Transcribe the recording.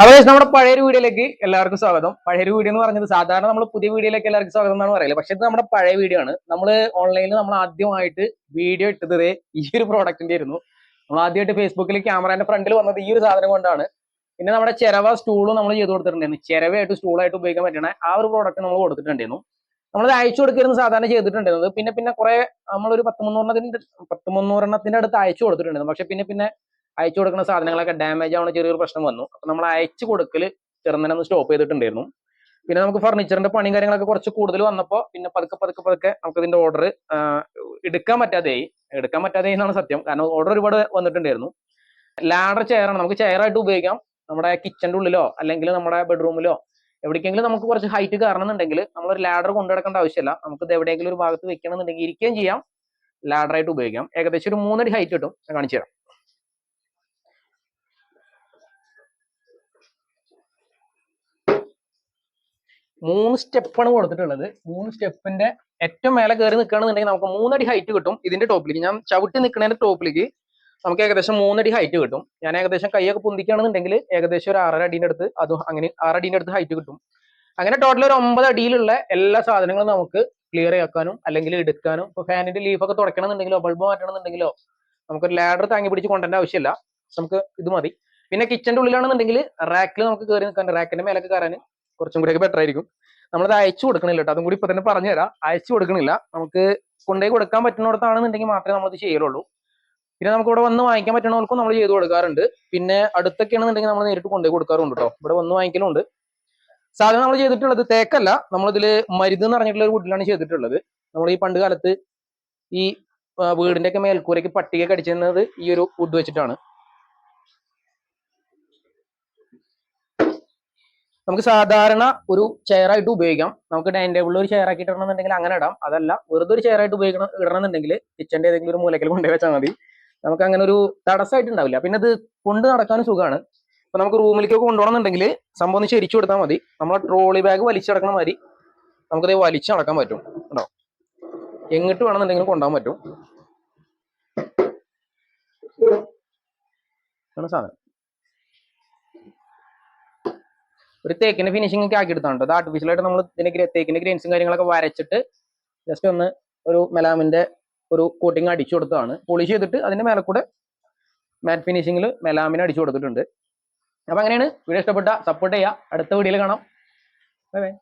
അപ്പോൾ നമ്മുടെ പഴയൊരു വീഡിയോയിലേക്ക് എല്ലാവർക്കും സ്വാഗതം. പഴയൊരു വീഡിയോ എന്ന് പറഞ്ഞത് സാധാരണ നമ്മൾ പുതിയ വീഡിയോയിലേക്ക് എല്ലാവർക്കും സ്വാഗതം എന്നാണ് പറയുന്നത് പക്ഷെ ഇത് നമ്മുടെ പഴയ വീഡിയോ ആണ്. നമ്മൾ ഓൺലൈനിൽ നമ്മൾ ആദ്യമായിട്ട് വീഡിയോ ഇട്ടത് ഈ ഒരു പ്രോഡക്റ്റിന്റെ ആയിരുന്നു. നമ്മൾ ആദ്യമായിട്ട് ഫേസ്ബുക്കിൽ ക്യാമറന്റെ ഫ്രണ്ടിൽ വന്നത് ഈ ഒരു സാധനം കൊണ്ടാണ്. പിന്നെ നമ്മുടെ ചിരവ സ്റ്റൂളും നമ്മൾ ചെയ്ത് കൊടുത്തിട്ടുണ്ടായിരുന്നു. ചിരവായിട്ട് സ്റ്റൂളായിട്ട് ഉപയോഗിക്കാൻ പറ്റണ ആ ഒരു പ്രോഡക്റ്റ് നമ്മൾ കൊടുത്തിട്ടുണ്ടായിരുന്നു. നമ്മളത് അയച്ചു കൊടുക്കുന്നത് സാധാരണ ചെയ്തിട്ടുണ്ടായിരുന്നത് പിന്നെ പിന്നെ കുറെ നമ്മളൊരു പത്ത് മുന്നൂറിനത്തിന്റെ പത്ത് മുന്നൂറെണ്ണത്തിന്റെ അടുത്ത് അയച്ചു കൊടുത്തിട്ടുണ്ടായിരുന്നു. പക്ഷെ പിന്നെ പിന്നെ അയച്ചു കൊടുക്കുന്ന സാധനങ്ങളൊക്കെ ഡാമേജ് ആവുന്ന ചെറിയൊരു പ്രശ്നം വന്നു. അപ്പൊ നമ്മൾ അയച്ചു കൊടുക്കൽ ചെറുങ്ങനെ ഒന്ന് സ്റ്റോപ്പ് ചെയ്തിട്ടുണ്ടായിരുന്നു. പിന്നെ നമുക്ക് ഫർണിച്ചറിന്റെ പണിയും കാര്യങ്ങളൊക്കെ കുറച്ച് കൂടുതൽ വന്നപ്പോൾ പിന്നെ പതുക്കെ പതുക്കെ പതുക്കെ നമുക്ക് ഇതിന്റെ ഓർഡർ എടുക്കാൻ പറ്റാതെയായി എടുക്കാൻ പറ്റാതെയായി എന്നാണ് സത്യം. കാരണം ഓർഡർ ഒരുപാട് വന്നിട്ടുണ്ടായിരുന്നു. ലാഡർ ചെയറാണ് നമുക്ക് ചെയറായിട്ട് ഉപയോഗിക്കാം. നമ്മുടെ കിച്ചന്റെ ഉള്ളിലോ അല്ലെങ്കിൽ നമ്മുടെ ബെഡ്റൂമിലോ എവിടേക്കെങ്കിലും നമുക്ക് കുറച്ച് ഹൈറ്റ് കാണുന്നുണ്ടെങ്കിൽ നമ്മൾ ഒരു ലാഡർ കൊണ്ടു നടക്കേണ്ട ആവശ്യമില്ല. നമുക്ക് ഇത് എവിടെയെങ്കിലും ഒരു ഭാഗത്ത് വെക്കണമെന്നുണ്ടെങ്കിൽ ഇരിക്കുകയും ചെയ്യാം. ലാഡർ ആയിട്ട് ഉപയോഗിക്കാം. ഏകദേശം ഒരു മൂന്നടി ഹൈറ്റ് കിട്ടും. ഞാൻ കാണിച്ചു തരാം. മൂന്ന് സ്റ്റെപ്പാണ് കൊടുത്തിട്ടുള്ളത്. മൂന്ന് സ്റ്റെപ്പിന്റെ ഏറ്റവും മേലെ കയറി നിൽക്കുകയാണെന്നുണ്ടെങ്കിൽ നമുക്ക് മൂന്നടി ഹൈറ്റ് കിട്ടും ഇതിന്റെ ടോപ്പിലേക്ക് ഞാൻ ചവിട്ടി നിൽക്കുന്നതിന്റെ ടോപ്പിലേക്ക് നമുക്ക് ഏകദേശം മൂന്നടി ഹൈറ്റ് കിട്ടും. ഞാൻ ഏകദേശം കൈയൊക്കെ പൊന്തിക്കുകയാണെന്നുണ്ടെങ്കിൽ ഏകദേശം ഒരു ആറര അടീന്റെ അടുത്ത് അതും അങ്ങനെ ആറടീന്റെ അടുത്ത് ഹൈറ്റ് കിട്ടും. അങ്ങനെ ടോട്ടൽ ഒരു ഒമ്പത് അടിയിലുള്ള എല്ലാ സാധനങ്ങളും നമുക്ക് ക്ലിയർ ആക്കാനും അല്ലെങ്കിൽ എടുക്കാനും ഇപ്പോൾ ഫാനിന്റെ ലീഫൊക്കെ തുടയ്ക്കണമെന്നുണ്ടെങ്കിലോ ബൾബ് മാറ്റണമെന്നുണ്ടെങ്കിലോ നമുക്കൊരു ലാഡർ താങ്ങി പിടിച്ച് കൊണ്ടുവരേണ്ട ആവശ്യമില്ല. നമുക്ക് ഇത് മതി. പിന്നെ കിച്ചന്റെ ഉള്ളിലാണെന്നുണ്ടെങ്കിൽ റാക്കിൽ നമുക്ക് കയറി നിൽക്കാൻ റാക്കിന്റെ മേലൊക്കെ കയറാൻ കുറച്ചും കൂടിയൊക്കെ ബെറ്റർ ആയിരിക്കും. നമ്മളത് അയച്ചു കൊടുക്കണില്ല കേട്ടോ. അതും കൂടി ഇപ്പൊ തന്നെ പറഞ്ഞുതരാം. അയച്ചു കൊടുക്കണില്ല. നമുക്ക് കൊണ്ടുപോയി കൊടുക്കാൻ പറ്റുന്നിടത്താണെന്നുണ്ടെങ്കിൽ മാത്രമേ നമ്മളത് ചെയ്യുള്ളൂ. പിന്നെ നമുക്ക് ഇവിടെ വന്ന് വാങ്ങിക്കാൻ പറ്റുന്നവർക്കും നമ്മൾ ചെയ്ത് കൊടുക്കാറുണ്ട്. പിന്നെ അടുത്തൊക്കെ ആണെന്നുണ്ടെങ്കിൽ നമ്മൾ നേരിട്ട് കൊണ്ടുപോയി കൊടുക്കാറുണ്ട് കേട്ടോ ഇവിടെ വന്ന് വാങ്ങിക്കലുണ്ട്. സാധനം നമ്മൾ ചെയ്തിട്ടുള്ളത് തേക്കല്ല. നമ്മളിതിൽ മരുന്ന് എന്ന് പറഞ്ഞിട്ടുള്ള ഒരു വുഡിലാണ് ചെയ്തിട്ടുള്ളത്. നമ്മൾ ഈ പണ്ട് കാലത്ത് ഈ വീടിന്റെ ഒക്കെ മേൽക്കൂരയ്ക്ക് പട്ടിക കടിച്ചിരുന്നത് ഈ ഒരു വുഡ് വെച്ചിട്ടാണ്. നമുക്ക് സാധാരണ ഒരു ചെയറായിട്ട് ഉപയോഗിക്കാം. നമുക്ക് ഡൈനിങ് ടേബിളിൽ ഒരു ചെയർ ആക്കി ഇടണമെന്നുണ്ടെങ്കിൽ അങ്ങനെ ഇടാം. അതല്ല വെറുതെ ഒരു ചെയർ ആയിട്ട് ഉപയോഗിക്കണം ഇടണമെന്നുണ്ടെങ്കിൽ കിച്ചന്റെ ഏതെങ്കിലും ഒരു മൂലക്കൽ കൊണ്ടുപോയി വെച്ചാൽ മതി. നമുക്ക് അങ്ങനെ ഒരു തടസ്സമായിട്ട് ഉണ്ടാവില്ല പിന്നെ അത് കൊണ്ട് നടക്കാനും സുഖമാണ്. ഇപ്പൊ നമുക്ക് റൂമിലേക്കൊക്കെ കൊണ്ടുപോകണമെന്നുണ്ടെങ്കിൽ സംഭവം ഒന്ന് ശരിച്ചു കൊടുത്താൽ മതി. നമ്മൾ ട്രോളി ബാഗ് വലിച്ചടക്കണ മാതിരി നമുക്കത് വലിച്ചു നടക്കാൻ പറ്റും. കേട്ടോ എങ്ങോട്ട് വേണമെന്നുണ്ടെങ്കിലും കൊണ്ടുപോകാൻ പറ്റും. സാധനം. ഒരു തേക്കിന്റെ ഫിനിഷിംഗ് ഒക്കെ ആക്കി എടുത്താണ് അത് ആർട്ടിഫിഷ്യൽ ആയിട്ട് നമ്മൾ ഇതിന്റെ തേക്കിന്റെ ഗ്രെയിൻസും കാര്യങ്ങളൊക്കെ വരച്ചിട്ട് ജസ്റ്റ് ഒന്ന് ഒരു മെലാമിന്റെ ഒരു കോട്ടിങ് അടിച്ചു കൊടുത്തതാണ്. പോളിഷ് ചെയ്തിട്ട് അതിന്റെ മേലെ കൂടെ മാറ്റ് ഫിനിഷിങ്ങിൽ മെലാമിന് അടിച്ചു കൊടുത്തിട്ടുണ്ട്. അപ്പം അങ്ങനെയാണ്. വീഡിയോ ഇഷ്ടപ്പെട്ട സപ്പോർട്ട് ചെയ്യുക അടുത്ത വീഡിയോയിൽ കാണാം. Bye bye